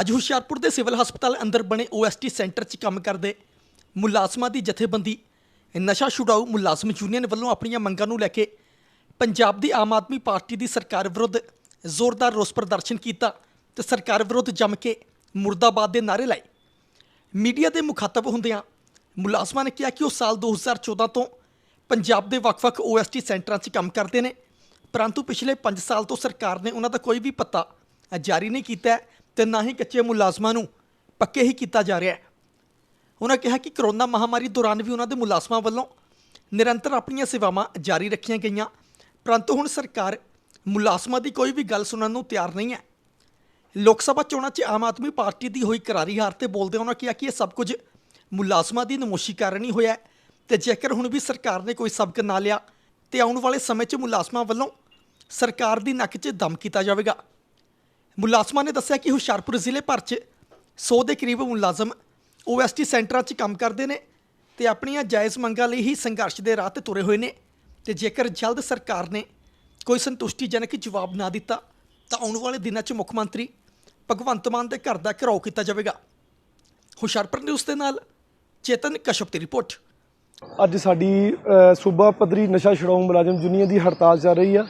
ਅੱਜ ਹੁਸ਼ਿਆਰਪੁਰ ਦੇ ਸਿਵਲ ਹਸਪਤਾਲ ਅੰਦਰ ਬਣੇ ਓਐਸਟੀ ਸੈਂਟਰ 'ਚ ਕੰਮ ਕਰਦੇ ਮੁਲਾਜ਼ਮਾਂ ਦੀ ਜਥੇਬੰਦੀ। ਨਸ਼ਾ ਛੁਡਾਊ ਮੁਲਾਜ਼ਮ ਯੂਨੀਅਨ ਵੱਲੋਂ ਆਪਣੀਆਂ ਮੰਗਾਂ ਨੂੰ ਲੈ ਕੇ ਪੰਜਾਬ ਦੀ ਆਮ ਆਦਮੀ ਪਾਰਟੀ ਦੀ ਸਰਕਾਰ ਵਿਰੁੱਧ ਜ਼ੋਰਦਾਰ ਰੋਸ ਪ੍ਰਦਰਸ਼ਨ ਕੀਤਾ ਤੇ ਸਰਕਾਰ ਵਿਰੁੱਧ ਜੰਮ ਕੇ ਮੁਰਦਾਬਾਦ ਦੇ ਨਾਅਰੇ ਲਾਏ। ਮੀਡੀਆ ਦੇ ਮੁਖਾਤਬ ਹੁੰਦਿਆਂ ਮੁਲਾਜ਼ਮਾਂ ਨੇ ਕਿਹਾ ਕਿ ਉਹ ਸਾਲ 2014 ਤੋਂ ਪੰਜਾਬ ਦੇ ਵੱਖ-ਵੱਖ ਓਐਸਟੀ ਸੈਂਟਰਾਂ 'ਚ ਕੰਮ ਕਰਦੇ ਨੇ, ਪਰੰਤੂ ਪਿਛਲੇ 5 ਸਾਲ ਤੋਂ ਸਰਕਾਰ ਨੇ ਉਹਨਾਂ ਦਾ ਕੋਈ ਵੀ ਪਤਾ ਜਾਰੀ ਨਹੀਂ ਕੀਤਾ ਤੇ ਨਾ ਹੀ ਕੱਚੇ ਮੁਲਾਜ਼ਮਾਂ ਨੂੰ ਪੱਕੇ ਹੀ ਕੀਤਾ ਜਾ ਰਿਹਾ ਹੈ। ਉਹਨਾਂ ਕਿਹਾ ਕਿ ਕਰੋਨਾ ਮਹਾਮਾਰੀ ਦੌਰਾਨ ਵੀ ਉਹਨਾਂ ਦੇ ਮੁਲਾਜ਼ਮਾਂ ਵੱਲੋਂ ਨਿਰੰਤਰ ਆਪਣੀਆਂ ਸੇਵਾਵਾਂ ਜਾਰੀ ਰੱਖੀਆਂ ਗਈਆਂ। ਪਰੰਤੂ ਹੁਣ ਸਰਕਾਰ ਮੁਲਾਜ਼ਮਾਂ ਦੀ ਕੋਈ ਵੀ ਗੱਲ ਸੁਣਨ ਨੂੰ ਤਿਆਰ ਨਹੀਂ ਹੈ। ਲੋਕ ਸਭਾ ਚੋਣਾਂ 'ਚ ਆਮ ਆਦਮੀ ਪਾਰਟੀ ਦੀ ਹੋਈ ਕਰਾਰੀ ਹਾਰ ਤੇ ਬੋਲਦੇ ਉਹਨਾਂ ਕਿਹਾ ਕਿ ਇਹ ਸਭ ਕੁਝ ਮੁਲਾਜ਼ਮਾਂ ਦੀ ਨਮੋਸ਼ੀ ਕਾਰਨ ਹੀ ਹੋਇਆ ਹੈ ਤੇ ਜੇਕਰ ਹੁਣ ਵੀ ਸਰਕਾਰ ਨੇ ਕੋਈ ਸਬਕ ਨਾ ਲਿਆ ਤੇ ਆਉਣ ਵਾਲੇ ਸਮੇਂ 'ਚ ਮੁਲਾਜ਼ਮਾਂ ਵੱਲੋਂ ਸਰਕਾਰ ਦੀ ਨੱਕ 'ਚ ਦਮ ਕੀਤਾ ਜਾਵੇਗਾ। ਮੁਲਾਜ਼ਮਾਂ ਨੇ ਦੱਸਿਆ ਕਿ ਹੁਸ਼ਿਆਰਪੁਰ ਜ਼ਿਲ੍ਹੇ ਭਰ 'ਚ 100 ਦੇ ਕਰੀਬ ਮੁਲਾਜ਼ਮ ਓਐਸਟੀ ਸੈਂਟਰਾਂ 'ਚ ਕੰਮ ਕਰਦੇ ਨੇ ਤੇ ਆਪਣੀਆਂ ਜਾਇਜ਼ ਮੰਗਾਂ ਲਈ ਹੀ ਸੰਘਰਸ਼ ਦੇ ਰਾਹ ਤੇ ਤੁਰੇ ਹੋਏ ਨੇ ਤੇ ਜੇਕਰ ਜਲਦ ਸਰਕਾਰ ਨੇ ਕੋਈ ਸੰਤੁਸ਼ਟੀਜਨਕ ਜਵਾਬ ਨਾ ਦਿੱਤਾ, ਤਾਂ ਆਉਣ ਵਾਲੇ ਦਿਨਾਂ 'ਚ ਮੁੱਖ ਮੰਤਰੀ ਭਗਵੰਤ ਮਾਨ ਦੇ ਘਰ ਦਾ ਘਿਰਾਓ ਕੀਤਾ ਜਾਵੇਗਾ। ਹੁਸ਼ਿਆਰਪੁਰ ਨਿਊਜ਼ ਦੇ ਨਾਲ ਚੇਤਨ ਕਸ਼ਪ ਦੀ ਰਿਪੋਰਟ। ਅੱਜ ਸਾਡੀ ਸੂਬਾ ਪੱਧਰੀ ਨਸ਼ਾ ਛੁਡਾਊ ਮੁਲਾਜ਼ਮ ਯੂਨੀਅਨ ਦੀ ਹੜਤਾਲ ਚੱਲ ਰਹੀ ਆ।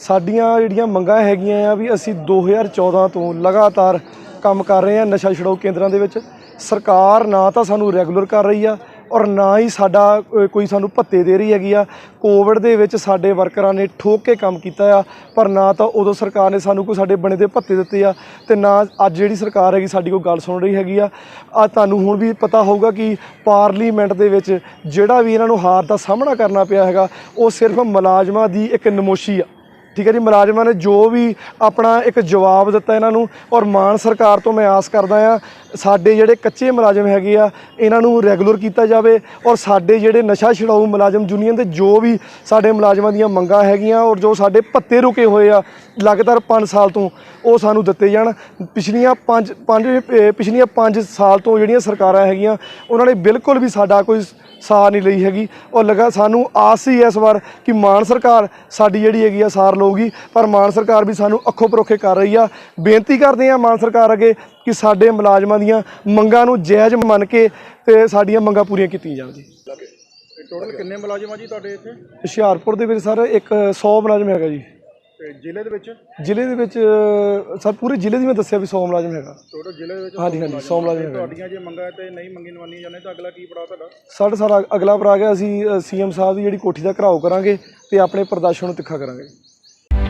ਸਾਡੀਆਂ ਜਿਹੜੀਆਂ ਮੰਗਾਂ ਹੈਗੀਆਂ ਆ ਵੀ ਅਸੀਂ 2014 ਤੋਂ ਲਗਾਤਾਰ ਕੰਮ ਕਰ ਰਹੇ ਆ ਨਸ਼ਾ ਛੁਡਾਊ ਕੇਂਦਰਾਂ ਦੇ ਵਿੱਚ। ਸਰਕਾਰ ਨਾ ਤਾਂ ਸਾਨੂੰ ਰੈਗੂਲਰ ਕਰ ਰਹੀ ਆ ਔਰ ਨਾ ਹੀ ਸਾਡਾ ਕੋਈ ਸਾਨੂੰ ਭੱਤੇ ਦੇ ਰਹੀ ਹੈਗੀ ਆ। ਕੋਵਿਡ ਦੇ ਵਿੱਚ ਸਾਡੇ ਵਰਕਰਾਂ ਨੇ ਠੋਕ ਕੇ ਕੰਮ ਕੀਤਾ ਆ, ਪਰ ਨਾ ਤਾਂ ਉਦੋਂ ਸਰਕਾਰ ਨੇ ਸਾਨੂੰ ਕੋਈ ਸਾਡੇ ਬਣੇ ਦੇ ਭੱਤੇ ਦਿੱਤੇ ਆ ਤੇ ਨਾ ਅੱਜ ਜਿਹੜੀ ਸਰਕਾਰ ਹੈਗੀ ਸਾਡੀ ਕੋਈ ਗੱਲ ਸੁਣ ਰਹੀ ਹੈਗੀ ਆ। ਆ ਤੁਹਾਨੂੰ ਹੁਣ ਵੀ ਪਤਾ ਹੋਊਗਾ ਕਿ ਪਾਰਲੀਮੈਂਟ ਦੇ ਵਿੱਚ ਜਿਹੜਾ ਵੀ ਇਹਨਾਂ ਨੂੰ ਹਾਰ ਦਾ ਸਾਹਮਣਾ ਕਰਨਾ ਪਿਆ ਹੈਗਾ, ਉਹ ਸਿਰਫ ਮੁਲਾਜ਼ਮਾਂ ਦੀ ਇੱਕ ਨਮੋਸ਼ੀ ਆ। ਠੀਕ ਹੈ ਜੀ, ਮੁਲਾਜ਼ਮਾਂ ਨੇ ਜੋ ਵੀ ਆਪਣਾ ਇੱਕ ਜਵਾਬ ਦਿੱਤਾ ਇਹਨਾਂ ਨੂੰ, ਔਰ ਮਾਨ ਸਰਕਾਰ ਤੋਂ ਮੈਂ ਆਸ ਕਰਦਾ ਆ ਸਾਡੇ ਜਿਹੜੇ ਕੱਚੇ ਮੁਲਾਜ਼ਮ ਹੈਗੇ ਆ, ਇਹਨਾਂ ਨੂੰ ਰੈਗੂਲਰ ਕੀਤਾ ਜਾਵੇ, ਔਰ ਸਾਡੇ ਜਿਹੜੇ ਨਸ਼ਾ ਛਡਾਊ ਮੁਲਾਜ਼ਮ ਯੂਨੀਅਨ ਦੇ ਜੋ ਵੀ ਸਾਡੇ ਮੁਲਾਜ਼ਮਾਂ ਦੀਆਂ ਮੰਗਾਂ ਹੈਗੀਆਂ, ਔਰ ਜੋ ਸਾਡੇ ਭੱਤੇ ਰੁਕੇ ਹੋਏ ਆ, ਲਗਾਤਾਰ 5 ਸਾਲ ਤੋਂ, ਉਹ ਸਾਨੂੰ ਦਿੱਤੇ ਜਾਣ। ਪਿਛਲੀਆਂ 5 5 ਪਿਛਲੀਆਂ 5 ਸਾਲ ਤੋਂ ਜਿਹੜੀਆਂ ਸਰਕਾਰਾਂ ਹੈਗੀਆਂ, ਉਹਨਾਂ ਨੇ ਬਿਲਕੁਲ ਵੀ ਸਾਡਾ ਕੋਈ ਸਾਰ ਨਹੀਂ ਲਈ ਹੈਗੀ, ਔਰ ਲਗਾ, ਸਾਨੂੰ ਆਸ ਹੀ ਹੈ ਇਸ ਵਾਰ ਕਿ ਮਾਨ ਸਰਕਾਰ ਸਾਡੀ ਜਿਹੜੀ ਹੈਗੀ ਆ ਸਾਰ ਲਊਗੀ ਪਰ ਮਾਨ ਸਰਕਾਰ ਵੀ ਸਾਨੂੰ ਅੱਖੋਂ ਪਰੋਖੇ ਕਰ ਰਹੀ ਆ। ਬੇਨਤੀ ਕਰਦੇ ਆ ਮਾਨ ਸਰਕਾਰ ਅੱਗੇ ਕਿ ਸਾਡੇ ਮੁਲਾਜ਼ਮਾਂ ਦੀਆਂ ਮੰਗਾਂ ਨੂੰ ਜਾਇਜ਼ ਮੰਨ ਕੇ ਤੇ ਸਾਡੀਆਂ ਮੰਗਾਂ ਪੂਰੀਆਂ ਕੀਤੀਆਂ ਜਾਣ ਜੀ। ਟੋਟਲ ਕਿੰਨੇ ਮੁਲਾਜ਼ਮ ਆ ਜੀ ਤੁਹਾਡੇ ਇੱਥੇ? ਹੁਸ਼ਿਆਰਪੁਰ ਦੇ ਵਿੱਚ ਸਰ ਇੱਕ 100 ਮੁਲਾਜ਼ਮ ਹੈਗਾ ਜੀ। ਤੇ ਜ਼ਿਲ੍ਹੇ ਦੇ ਵਿੱਚ? ਜ਼ਿਲ੍ਹੇ ਦੇ ਵਿੱਚ ਸਰ ਪੂਰੇ ਜ਼ਿਲ੍ਹੇ ਦੀ ਮੈਂ ਦੱਸਿਆ ਵੀ 100 ਮੁਲਾਜ਼ਮ ਹੈਗਾ। ਟੋਟਲ ਜ਼ਿਲ੍ਹੇ ਦੇ ਵਿੱਚ ਹਾਂਜੀ ਹਾਂਜੀ 100 ਮੁਲਾਜ਼ਮ ਹੈਗਾ ਤੁਹਾਡੀਆਂ ਜੇ ਮੰਗਾਂ ਤੇ ਨਹੀਂ ਮੰਗੀ ਨਵਾਨੀ ਜਾਂਦੇ ਤਾਂ ਅਗਲਾ ਕੀ ਪੜਾ ਤੁਹਾਡਾ? ਸਾਡਾ ਸਾਰਾ ਅਗਲਾ ਆ ਗਿਆ ਅਸੀਂ ਸੀਐਮ ਸਾਹਿਬ ਦੀ ਜਿਹੜੀ ਕੋਠੀ ਦਾ ਘਰਾਓ ਕਰਾਂਗੇ ਤੇ ਆਪਣੇ ਪ੍ਰਦਰਸ਼ਨ ਨੂੰ ਤਿੱਖਾ ਕਰਾਂਗੇ।